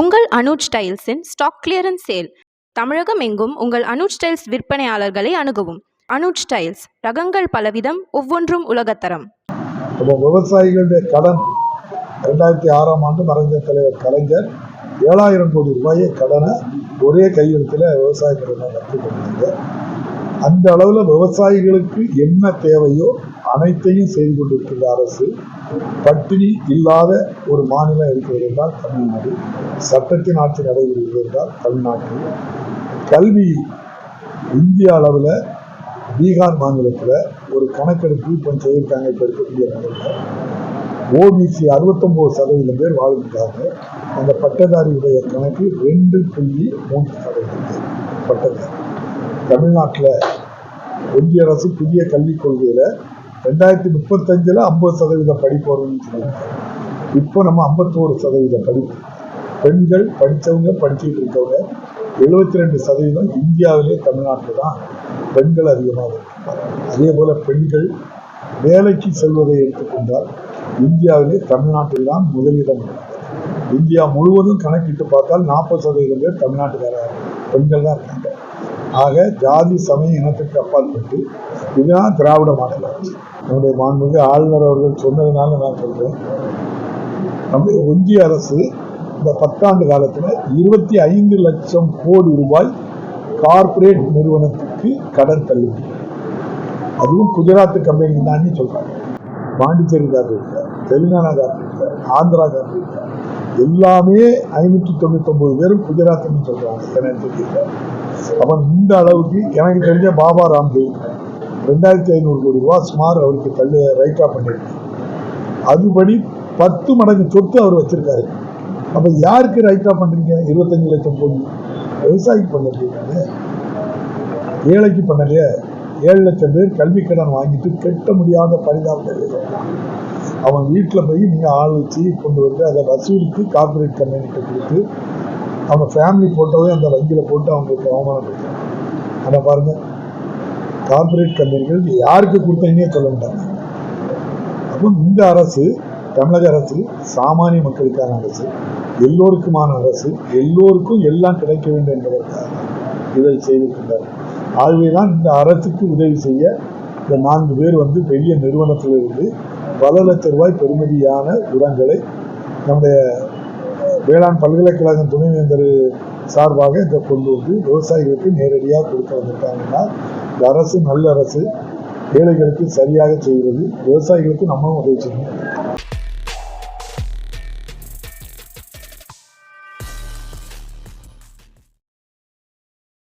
உங்கள் அனுஜ் ஸ்டைல்ஸின் stock clearance sale. Tamilagam எங்கும் உங்கள் அனுஜ் ஸ்டைல்ஸ் விற்பனையாளர்களை அணுகவும். அனுஜ் ஸ்டைல்ஸ் ரகங்கள் பலவிதம் ஒவ்வொன்றும் உலகத்தரம். விவசாயிகளுடைய கடன் ரெண்டாயிரத்தி ஆறாம் ஆண்டு மறைந்த தலைவர் கலைஞர் ஏழாயிரம் கோடி ரூபாயை கடனை ஒரே கையெழுத்தில் விவசாயிகளிடம் நடத்தி அந்த அளவில் விவசாயிகளுக்கு என்ன தேவையோ அனைத்தையும் செய்து கொண்டிருக்கின்ற அரசு பட்டினி இல்லாத ஒரு மாநிலம் இருக்கிறது என்றால் தமிழ்நாடு. சட்டத்தின் ஆட்சி நடைபெறுகிறது என்றால் தமிழ்நாட்டில் கல்வி இந்திய அளவில் பீகார் மாநிலத்தில் ஒரு கணக்கெடுப்பு இப்போ செய்திருக்காங்க இப்போ இருக்கக்கூடிய நிலையில் ஓபிசி அறுபத்தொம்போது சதவீதம் பேர் வாழ்கின்றாங்க அந்த பட்டதாரியுடைய கணக்கு ரெண்டு புள்ளி மூன்று சதவீதம் பேர் பட்டதாரி. தமிழ்நாட்டில் ஒன்றிய அரசு புதிய கல்விக் கொள்கையில் ரெண்டாயிரத்தி முப்பத்தஞ்சில் ஐம்பது சதவீதம் படிப்பு வரும்னு சொல்லியிருக்காங்க இப்போ நம்ம ஐம்பத்தோரு சதவீத படிப்பு. பெண்கள் படித்தவங்க படிச்சுட்டு இருக்கவங்க எழுபத்தி ரெண்டு சதவீதம் இந்தியாவிலே தமிழ்நாட்டில் தான் பெண்கள் அதிகமாக இருக்கின்றனர் அதே போல் பெண்கள் வேலைக்கு செல்வதை எடுத்துக்கொண்டால் இந்தியாவிலே தமிழ்நாட்டில் தான் முதலிடம் இந்தியா முழுவதும் கணக்கிட்டு பார்த்தால் நாற்பது சதவீதம் பேர் தமிழ்நாட்டுக்கார பெண்கள் தான் இருக்காங்க. ஆக ஜாதி சமய இனத்துக்கு அப்பாற்பட்டு இதுதான் திராவிட மாடல் ஆட்சி. நம்முடைய மாண்புமிகு ஆளுநர் அவர்கள் சொன்னதுனால நான் சொல்றேன். நம்முடைய ஒன்றிய அரசு இந்த பத்தாண்டு காலத்தில் இருபத்தி ஐந்து லட்சம் கோடி ரூபாய் கார்ப்பரேட் நிறுவனத்துக்கு கடன் தள்ளுபடி அதுவும் குஜராத் கம்பெனி தான் சொல்றாங்க. பாண்டிச்சேரி கார்பரேட்ல தெலுங்கானா கார்பரேட்ல ஆந்திரா கார்பரேட்ல எல்லாமே ஐநூற்றி தொண்ணூத்தொம்பது பேரும் குஜராத்னு சொல்றாங்க. எனக்கு தெரியல. அவன் இந்த அளவுக்கு எனக்கு தெரிஞ்ச பாபா ராம்தேவ். ரெண்டாயிரத்தி ஐநூறு கோடி ரூபா சுமார் அவருக்கு தள்ளு ரைட்டாக பண்ணிருக்கு அதுபடி பத்து மடங்கு சொத்து அவர் வச்சிருக்காரு. அப்போ யாருக்கு ரைட்டாக பண்ணுறீங்க இருபத்தஞ்சு லட்சம் கோடி விவசாயிக்கு பண்ணுறீங்க ஏழைக்கு பண்ணலையே. ஏழு லட்சம் பேர் கல்வி கடன் வாங்கிட்டு கெட்ட முடியாத பரிதாப அவன் வீட்டில் போய் நீங்கள் ஆள் வச்சு கொண்டு வந்து அதை வசூலுக்கு கார்பரேட் கம்பெனிகிட்ட கொடுத்து அவங்க ஃபேமிலி ஃபோட்டோவே அந்த வங்கியில் போட்டு அவங்களுக்கு அவமானப்படுத்துறாங்க ஆனால் பாருங்கள் கார்பரேட் கம்பெனிகள் யாருக்கு கொடுத்தீங்கன்னே சொல்ல மாட்டாங்க. அப்போ இந்த அரசு தமிழக அரசு சாமானிய மக்களுக்கான அரசு எல்லோருக்குமான அரசு எல்லோருக்கும் எல்லாம் கிடைக்க வேண்டும் என்பதற்காக இதை செய்திருக்கின்றார். ஆகவே தான் இந்த அரசுக்கு உதவி செய்ய இந்த நான்கு பேர் வந்து பெரிய நிறுவனத்திலிருந்து பல லட்ச ரூபாய் பெறுமதியான உரங்களை நம்முடைய வேளாண் பல்கலைக்கழகம் துணைவேந்தர் சார்பாக இதை கொண்டு வந்து விவசாயிகளுக்கு நேரடியாக கொடுக்க வந்திருக்காங்கன்னா இந்த அரசு நல்ல அரசு ஏழைகளுக்கு சரியாக செய்கிறது விவசாயிகளுக்கு நம்மளும் உதவி செய்யணும்.